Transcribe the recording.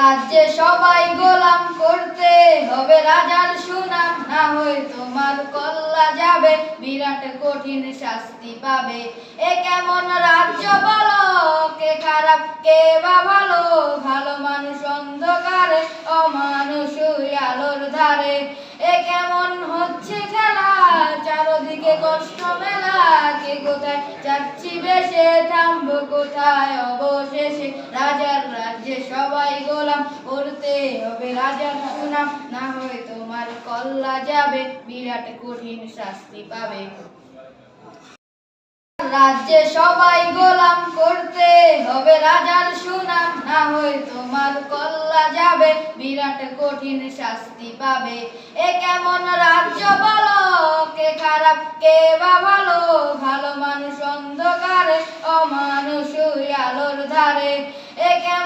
রাজ্যে সবাই গোলাম করতে হবে, রাজার সুনাম না হয় তোমার কল্লা যাবে, বিরাট কঠিন শাস্তি পাবে। এ কেমন রাজ্য বলো? কে খারাপ, কে বা ভালো? ভালো মানুষ অন্ধকারে, অমানুষ আলোর ধারে। এ কেমন হচ্ছে খেলা? চারদিকে কষ্ট মেলা। কে কোথায় যাচ্ছি বেশে, থামবো কোথায় অবশেষে? রাজার রাজ্যে সবাই গোলাম করতে হবে রাজার সুনাম। না হয় তোমার কল্লা যাবে, বিরাট কঠিন শাস্তি পাবে। রাজ্যে সবাই গোলাম করতে হবে রাজার সুনাম। না হয় তোমার কল্লা যাবে, বিরাট কঠিন শাস্তি পাবে। এ কেমন রাজ্য বলো? কে খারাপ, কে বা ভালো? ভালো মানুষ অন্ধকারে, অমানুষ আলোর ধারে। এ কেমন